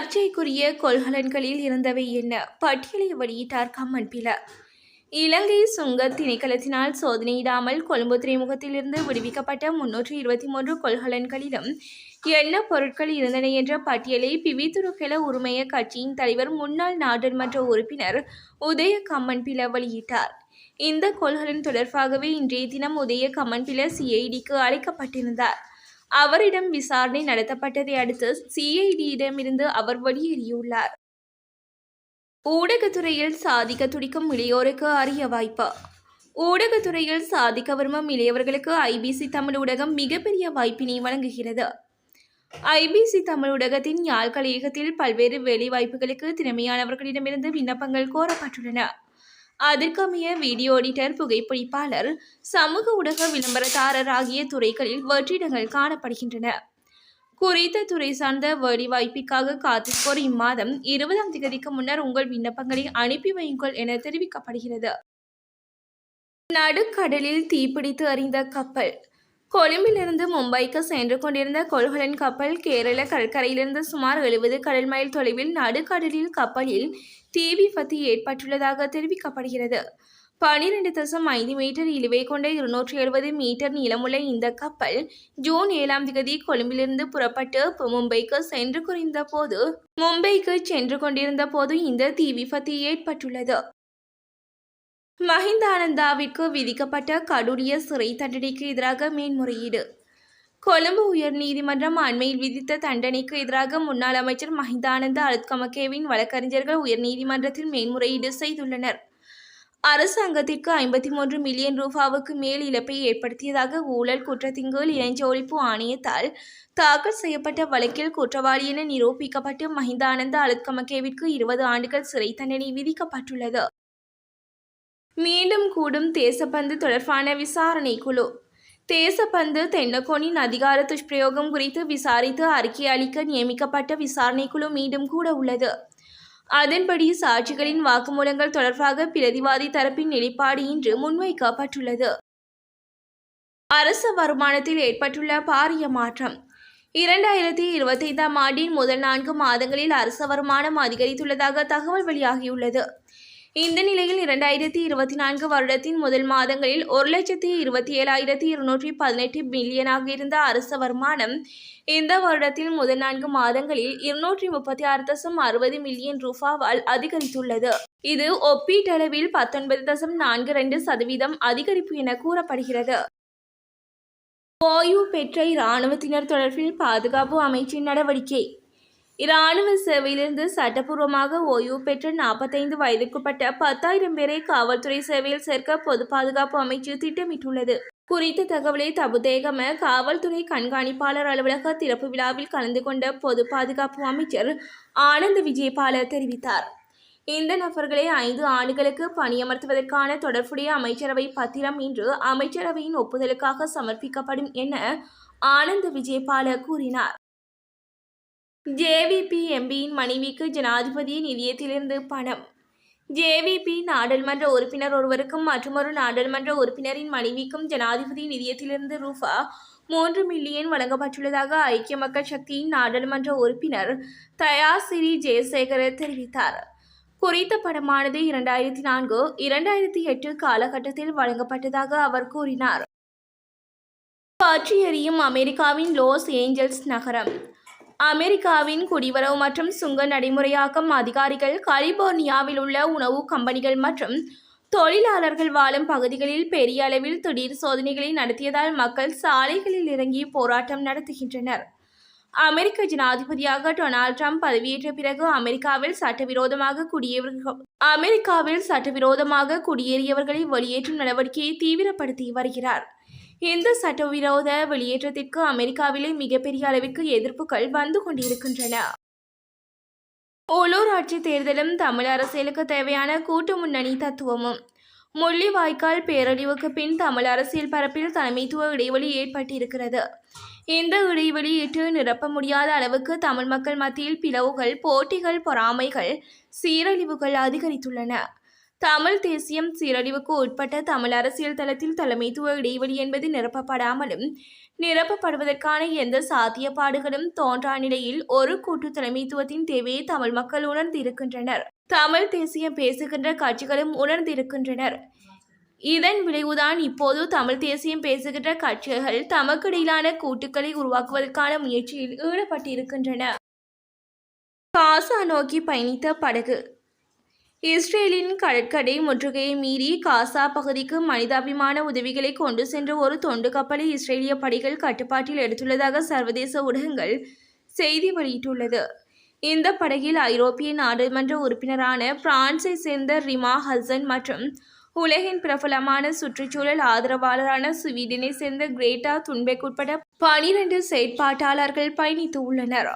சர்ச்சைக்குரிய கொள்கலன்களில் இருந்தவை என்ன? பட்டியலை வெளியிட்டார் கம்மன் பில. இலங்கை சுங்க திணைக்களத்தினால் சோதனையிடாமல் கொழும்பு துறைமுகத்திலிருந்து விடுவிக்கப்பட்ட முன்னூற்றி இருபத்தி மூன்று கொள்கலன்களிலும் என்ன பொருட்கள் இருந்தன என்ற பட்டியலை பிவித்துருக்கெல உரிமைய கட்சியின் தலைவர் முன்னாள் நாடாளுமன்ற உறுப்பினர் உதய கம்மன் பில வெளியிட்டார். இந்த கொள்கலன் தொடர்பாகவே இன்றைய தினம் உதய கம்மன் பில சிஐடிக்கு அழைக்கப்பட்டிருந்தார். அவரிடம் விசாரணை நடத்தப்பட்டதை அடுத்து சிஐடியிடமிருந்து அவர் வெளியேறியுள்ளார். ஊடகத்துறையில் சாதிக்க துடிக்கும் இளையோருக்கு அரிய வாய்ப்பு. ஊடகத்துறையில் சாதிக்க விரும்பும் இளையவர்களுக்கு ஐபிசி தமிழ் ஊடகம் மிகப்பெரிய வாய்ப்பினை வழங்குகிறது. ஐபிசி தமிழ் ஊடகத்தின் யாழ் கலையகத்தில் பல்வேறு வேலைவாய்ப்புகளுக்கு திறமையானவர்களிடமிருந்து விண்ணப்பங்கள் கோரப்பட்டுள்ளன. அதற்கமைய வீடியோ எடிட்டர் புகைப்பிடிப்பாளர் சமூக ஊடக விளம்பரதாரர் ஆகிய துறைகளில் வெற்றிடங்கள் காணப்படுகின்றன. குறித்த துறை சார்ந்த வேலைவாய்ப்பிற்காக காத்திருப்போர் இம்மாதம் இருபதாம் தேதிக்கு முன்னர் உங்கள் விண்ணப்பங்களை அனுப்பி வையுங்கள் என தெரிவிக்கப்படுகிறது. நடுக்கடலில் தீப்பிடித்து அறிந்த கப்பல் கொழும்பிலிருந்து மும்பைக்கு சென்று கொண்டிருந்த கொள்கலன் கப்பல் கேரள கடற்கரையிலிருந்து சுமார் எழுபது கடல் மைல் தொலைவில் நடுக்கடலில் கப்பலில் தீ விபத்து ஏற்பட்டுள்ளதாக தெரிவிக்கப்படுகிறது. பனிரெண்டு தசம் ஐந்து மீட்டர் இழுவை கொண்ட இருநூற்றி எழுபது மீட்டர் நீளமுள்ள இந்த கப்பல் ஜூன் ஏழாம் தேதி கொழும்பிலிருந்து புறப்பட்டு மும்பைக்கு சென்று குறைந்த போது மும்பைக்கு சென்று கொண்டிருந்த போது இந்த தீ விபத்து ஏற்பட்டுள்ளது. மஹிந்தானந்தாவிற்கு விதிக்கப்பட்ட கடூரிய சிறை தண்டனைக்கு எதிராக மேன்முறையீடு. கொழும்பு உயர்நீதிமன்றம் அண்மையில் விதித்த தண்டனைக்கு எதிராக முன்னாள் அமைச்சர் மஹிந்தானந்த அலுத்கமகேவின் வழக்கறிஞர்கள் உயர்நீதிமன்றத்தில் மேன்முறையீடு செய்துள்ளனர். அரசாங்கத்திற்கு ஐம்பத்தி மூன்று மில்லியன் ரூபாவுக்கு மேல் இழப்பை ஏற்படுத்தியதாக ஊழல் குற்றத்தின் கீழ் ஆணையத்தால் தாக்கல் செய்யப்பட்ட வழக்கில் குற்றவாளி என நிரூபிக்கப்பட்டு மஹிந்தானந்த அலுத்கமகேவிற்கு இருபது ஆண்டுகள் சிறை தண்டனை விதிக்கப்பட்டுள்ளது. மீண்டும் கூடும் தேசப்பந்து தொடர்பான விசாரணை குழு. தேசப்பந்து தென்னகோனின் அதிகார துஷ்பிரயோகம் குறித்து விசாரித்து அறிக்கை அளிக்க நியமிக்கப்பட்ட விசாரணை குழு மீண்டும் கூட உள்ளது. அதன்படி சாட்சிகளின் வாக்குமூலங்கள் தொடர்பாக பிரதிவாதி தரப்பின் நிலைப்பாடு இன்று முன்வைக்கப்பட்டுள்ளது. அரசு வருமானத்தில் ஏற்பட்டுள்ள பாரிய மாற்றம். இரண்டாயிரத்தி இருபத்தைந்தாம் ஆண்டின் முதல் நான்கு மாதங்களில் அரசு வருமானம் அதிகரித்துள்ளதாக தகவல் வெளியாகியுள்ளது. இந்த நிலையில் இரண்டாயிரத்தி இருபத்தி நான்கு வருடத்தின் முதல் மாதங்களில் ஒரு லட்சத்தி இருபத்தி ஏழாயிரத்தி இருநூற்றி பதினெட்டு பில்லியனாக இருந்த அரசு வருமானம் இந்த வருடத்தில் முதல் நான்கு மாதங்களில் இருநூற்றி முப்பத்தி ஆறு தசம் அறுபது மில்லியன் ரூபாவால் அதிகரித்துள்ளது. இது ஒப்பீட்டளவில் பத்தொன்பது தசம் நான்கு ரெண்டு சதவீதம் அதிகரிப்பு என கூறப்படுகிறது. ஓய்வு பெற்ற இராணுவத்தினர் தொடர்பில் பாதுகாப்பு அமைச்சின் நடவடிக்கை இராணுவ சேவையிலிருந்து சட்டப்பூர்வமாக ஓய்வு பெற்ற நாற்பத்தைந்து வயதுக்குட்பட்ட பத்தாயிரம் பேரை காவல்துறை சேவையில் சேர்க்க பொது பாதுகாப்பு அமைச்சு திட்டமிட்டுள்ளது. குறித்த தகவலை தபுதேகம காவல்துறை கண்காணிப்பாளர் அலுவலக திறப்பு விழாவில் கலந்து கொண்ட பொது பாதுகாப்பு அமைச்சர் ஆனந்த் விஜயபால தெரிவித்தார். இந்த நபர்களை ஐந்து ஆண்டுகளுக்கு பணியமர்த்துவதற்கான தொடர்புடைய அமைச்சரவை பத்திரம் இன்று அமைச்சரவையின் ஒப்புதலுக்காக சமர்ப்பிக்கப்படும் என ஆனந்த் விஜயபால கூறினார். ஜேவிபி எம்பியின் மனைவிக்கு ஜனாதிபதி நிதியத்திலிருந்து பணம். ஜேவிபி நாடாளுமன்ற உறுப்பினர் ஒருவருக்கும் மற்றொரு நாடாளுமன்ற உறுப்பினரின் மனைவிக்கும் ஜனாதிபதி நிதியத்திலிருந்து ரூபா மூன்று மில்லியன் வழங்கப்பட்டுள்ளதாக ஐக்கிய மக்கள் சக்தியின் நாடாளுமன்ற உறுப்பினர் தயாசிரி ஜெயசேகர தெரிவித்தார். குறித்த படமானது இரண்டாயிரத்தி நான்கு இரண்டாயிரத்தி எட்டு காலகட்டத்தில் வழங்கப்பட்டதாக அவர் கூறினார். பற்றி எறியும் அமெரிக்காவின் லாஸ் ஏஞ்சல்ஸ் நகரம். அமெரிக்காவின் குடிவரவு மற்றும் சுங்க நடைமுறையாக்கம் அதிகாரிகள் கலிபோர்னியாவில் உள்ள உணவு கம்பெனிகள் மற்றும் தொழிலாளர்கள் வாழும் பகுதிகளில் பெரிய அளவில் திடீர் சோதனைகளை நடத்தியதால் மக்கள் சாலைகளில் இறங்கி போராட்டம் நடத்துகின்றனர். அமெரிக்க ஜனாதிபதியாக டொனால்ட் ட்ரம்ப் பதவியேற்ற பிறகு அமெரிக்காவில் சட்டவிரோதமாக குடியேறிய அமெரிக்காவில் சட்டவிரோதமாக குடியேறியவர்களை வெளியேற்றும் நடவடிக்கையை தீவிரப்படுத்தி வருகிறார். இந்த சட்டவிரோத வெளியேற்றத்திற்கு அமெரிக்காவிலே மிகப்பெரிய அளவிற்கு எதிர்ப்புகள் வந்து கொண்டிருக்கின்றன. உள்ளூராட்சி தேர்தலும் தமிழ் அரசியலுக்கு தேவையான கூட்டு முன்னணி தத்துவமும். முள்ளிவாய்க்கால் பேரழிவுக்கு பின் தமிழ் அரசியல் பரப்பில் தலைமைத்துவ இடைவெளி ஏற்பட்டிருக்கிறது. இந்த இடைவெளி இட்டு நிரப்ப முடியாத அளவுக்கு தமிழ் மக்கள் மத்தியில் பிளவுகள் போட்டிகள் பொறாமைகள் சீரழிவுகள் அதிகரித்துள்ளன. தமிழ் தேசியம் சீரழிவுக்கு உட்பட்ட தமிழ் அரசியல் தளத்தில் தலைமைத்துவ இடைவெளி என்பது நிரப்பப்படாமலும் நிரப்பப்படுவதற்கான எந்த சாத்தியப்பாடுகளும் தோன்றா நிலையில் ஒரு கூட்டு தலைமைத்துவத்தின் தேவையை தமிழ் மக்கள் உணர்ந்திருக்கின்றனர். தமிழ் தேசியம் பேசுகின்ற கட்சிகளும் உணர்ந்திருக்கின்றனர். இதன் விளைவுதான் இப்போது தமிழ் தேசியம் பேசுகின்ற கட்சிகள் தமக்கிடையிலான கூட்டுக்களை உருவாக்குவதற்கான முயற்சியில் ஈடுபட்டிருக்கின்றன. காசா நோக்கி பயணித்த படகு இஸ்ரேலின் கடற்கரை முற்றுகையை மீறி காசா பகுதிக்கு மனிதாபிமான உதவிகளை கொண்டு சென்ற ஒரு தொண்டு கப்பலை இஸ்ரேலிய படைகள் கட்டுப்பாட்டில் எடுத்துள்ளதாக சர்வதேச ஊடகங்கள் செய்தி வெளியிட்டுள்ளது. இந்த படகில் ஐரோப்பிய நாடாளுமன்ற உறுப்பினரான பிரான்ஸை சேர்ந்த ரிமா ஹசன் மற்றும் உலகின் பிரபலமான சுற்றுச்சூழல் ஆதரவாளரான ஸ்வீடனை சேர்ந்த கிரேட்டா துன்பெக் உட்பட பனிரெண்டு செயற்பாட்டாளர்கள் பயணித்து உள்ளனர்.